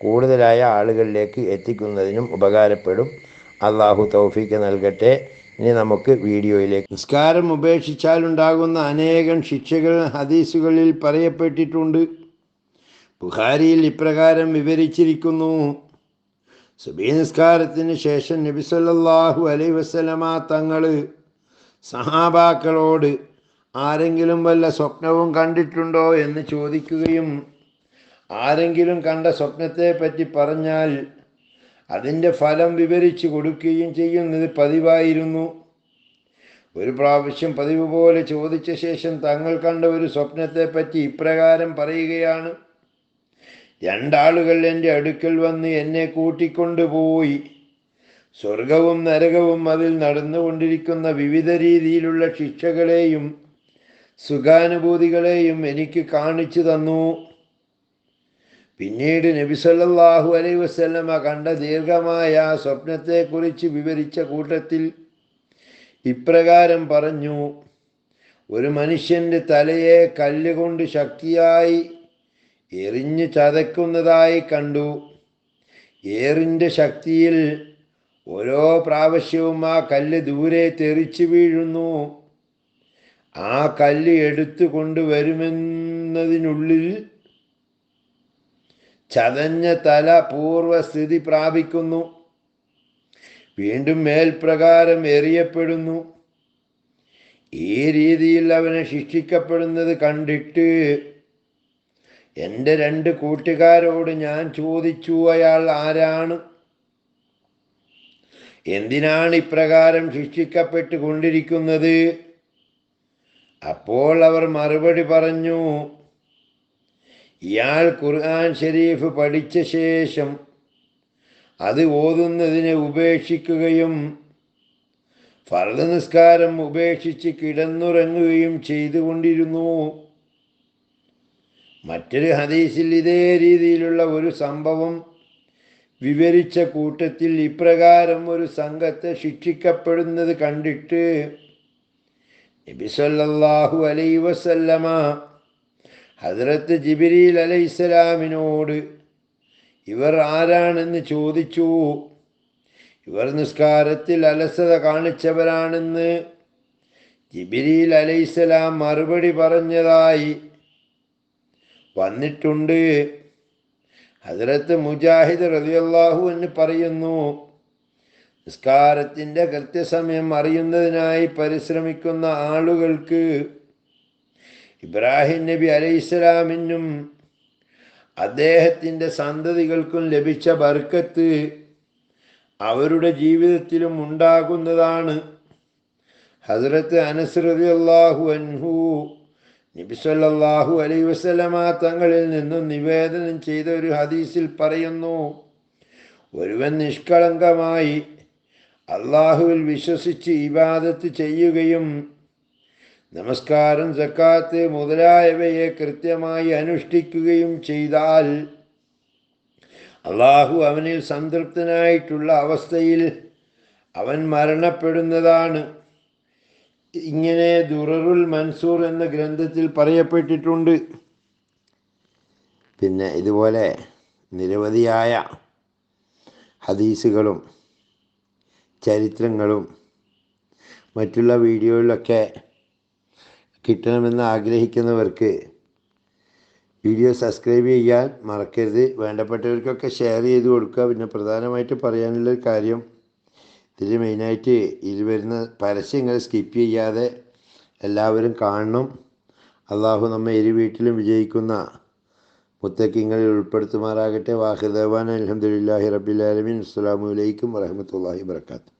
കൂടുതലായ ആളുകളിലേക്ക് എത്തിക്കുന്നതിനും ഉപകാരപ്പെടും. അള്ളാഹു തൗഫീക്ക് നൽകട്ടെ. ഇനി നമുക്ക് വീഡിയോയിലേക്ക്. നിസ്കാരം ഉപേക്ഷിച്ചാലുണ്ടാകുന്ന അനേകം ശിക്ഷകൾ ഹദീസുകളിൽ പറയപ്പെട്ടിട്ടുണ്ട്. ബുഹാരിയിൽ ഇപ്രകാരം വിവരിച്ചിരിക്കുന്നു. സുബീ നിസ്കാരത്തിന് ശേഷം നബി സല്ലല്ലാഹു അലൈഹി വസല്ലമ തങ്ങൾ സഹാബാക്കളോട് ആരെങ്കിലും വല്ല സ്വപ്നവും കണ്ടിട്ടുണ്ടോ എന്ന് ചോദിക്കുകയും ആരെങ്കിലും കണ്ട സ്വപ്നത്തെപ്പറ്റി പറഞ്ഞാൽ അതിന്റെ ഫലം വിവരിച്ചു കൊടുക്കുകയും ചെയ്യുന്നത് പതിവായിരുന്നു. ഒരു പ്രാവശ്യം പതിവ് പോലെ ചോദിച്ച ശേഷം തങ്ങൾ കണ്ട ഒരു സ്വപ്നത്തെപ്പറ്റി ഇപ്രകാരം പറയുകയാണ്. രണ്ടാളുകൾ എന്റെ അടുക്കൽ വന്ന് എന്നെ കൂട്ടിക്കൊണ്ടുപോയി സ്വർഗവും നരകവും അതിൽ നടന്നുകൊണ്ടിരിക്കുന്ന വിവിധ രീതിയിലുള്ള ശിക്ഷകളെയും സുഖാനുഭൂതികളെയും എനിക്ക് കാണിച്ചു തന്നു. പിന്നീട് നബിസല്ലാഹു അലൈ അലൈഹി വസല്ലമ കണ്ട ദീർഘമായ സ്വപ്നത്തെക്കുറിച്ച് വിവരിച്ച കൂട്ടത്തിൽ ഇപ്രകാരം പറഞ്ഞു ഒരു മനുഷ്യന്റെ തലയെ കല്ലുകൊണ്ട് ശക്തിയായി എറിഞ്ഞ് ചതയ്ക്കുന്നതായി കണ്ടു. ഏറിന്റെ ശക്തിയിൽ ഓരോ പ്രാവശ്യവും ആ കല്ല് ദൂരെ തെറിച്ചു വീഴുന്നു. ആ കല്ല് എടുത്തു കൊണ്ടുവരുമെന്നതിനുള്ളിൽ ചതഞ്ഞ തല പൂർവസ്ഥിതി പ്രാപിക്കുന്നു. വീണ്ടും മേൽപ്രകാരം എറിയപ്പെടുന്നു. ഈ രീതിയിൽ അവനെ ശിക്ഷിക്കപ്പെടുന്നത് കണ്ടിട്ട് എന്റെ രണ്ട് കൂട്ടുകാരോട് ഞാൻ ചോദിച്ചു അയാൾ ആരാണ്? എന്തിനാണ് ഇപ്രകാരം ശിക്ഷിക്കപ്പെട്ടുകൊണ്ടിരിക്കുന്നത്? അപ്പോൾ അവർ മറുപടി പറഞ്ഞു ഇയാൾ ഖുർആൻ ഷരീഫ് പഠിച്ച ശേഷം അത് ഓതുന്നതിനെ ഉപേക്ഷിക്കുകയും ഫർദ് നിസ്കാരം ഉപേക്ഷിച്ച് കിടന്നുറങ്ങുകയും ചെയ്തുകൊണ്ടിരുന്നു. മറ്റൊരു ഹദീസിൽ ഇതേ രീതിയിലുള്ള ഒരു സംഭവം വിവരിച്ച കൂട്ടത്തിൽ ഇപ്രകാരം ഒരു സംഘത്തെ ശിക്ഷിക്കപ്പെടുന്നത് കണ്ടിട്ട് നബി സല്ലല്ലാഹു അലൈ വസല്ലമ ഹസ്രത്ത് ജിബിരിൽ അലൈഹിസ്സലാമിനോട് ഇവർ ആരാണെന്ന് ചോദിച്ചു. ഇവർ നിസ്കാരത്തിൽ അലസത കാണിച്ചവരാണെന്ന് ജിബിരിൽ അലൈസലാം മറുപടി പറഞ്ഞതായി വന്നിട്ടുണ്ട്. ഹജ്രത്ത് മുജാഹിദ് റതിയല്ലാഹു എന്ന് പറയുന്നു നിസ്കാരത്തിന്റെ കൃത്യസമയം അറിയുന്നതിനായി പരിശ്രമിക്കുന്ന ആളുകൾക്ക് ഇബ്രാഹിം നബി അലൈഹിസ്സലാമിനും അദ്ദേഹത്തിന്റെ സന്തതികൾക്കും ലഭിച്ച ബർക്കത്ത് അവരുടെ ജീവിതത്തിലും ഉണ്ടാകുന്നതാണ്. ഹസ്രത്ത് അനസ്രതി അള്ളാഹു അൻഹു നബിസല്ലാഹു അലൈ വസ്ലമ തങ്ങളിൽ നിന്നും നിവേദനം ചെയ്ത ഒരു ഹദീസിൽ പറയുന്നു ഒരുവൻ നിഷ്കളങ്കമായി അള്ളാഹുവിൽ വിശ്വസിച്ച് ഇബാദത്ത് ചെയ്യുകയും നമസ്കാരം സക്കാത്ത് മുതലായവയെ കൃത്യമായി അനുഷ്ഠിക്കുകയും ചെയ്താൽ അള്ളാഹു അവനിൽ സംതൃപ്തനായിട്ടുള്ള അവസ്ഥയിൽ അവൻ മരണപ്പെടുന്നതാണ്. ഇങ്ങനെ ദുററുൽ മൻസൂർ എന്ന ഗ്രന്ഥത്തിൽ പറയപ്പെട്ടിട്ടുണ്ട്. പിന്നെ ഇതുപോലെ നിരവധിയായ ഹദീസുകളും ചരിത്രങ്ങളും മറ്റുള്ള വീഡിയോകളിലൊക്കെ കിട്ടണമെന്ന് ആഗ്രഹിക്കുന്നവർക്ക് വീഡിയോ സബ്സ്ക്രൈബ് ചെയ്യാൻ മറക്കരുത്. വേണ്ടപ്പെട്ടവർക്കൊക്കെ ഷെയർ ചെയ്ത് കൊടുക്കുക. പിന്നെ പ്രധാനമായിട്ട് പറയാനുള്ളൊരു കാര്യം ഇതിൽ മെയിനായിട്ട് ഇതിൽ വരുന്ന പരസ്യങ്ങൾ സ്കിപ്പ് ചെയ്യാതെ എല്ലാവരും കാണണം. അള്ളാഹു നമ്മെ ഇരു വീട്ടിലും വിജയിക്കുന്ന മുത്തക്കിങ്ങളിൽ ഉൾപ്പെടുത്തുമാറാകട്ടെ. വാഹിദേവാൻ അലഹമുല്ലാഹി റബ്ബിലാലമീൻ അസ്സാം വലൈക്കും വരഹമത്തല്ലാഹി വർക്കാത്തു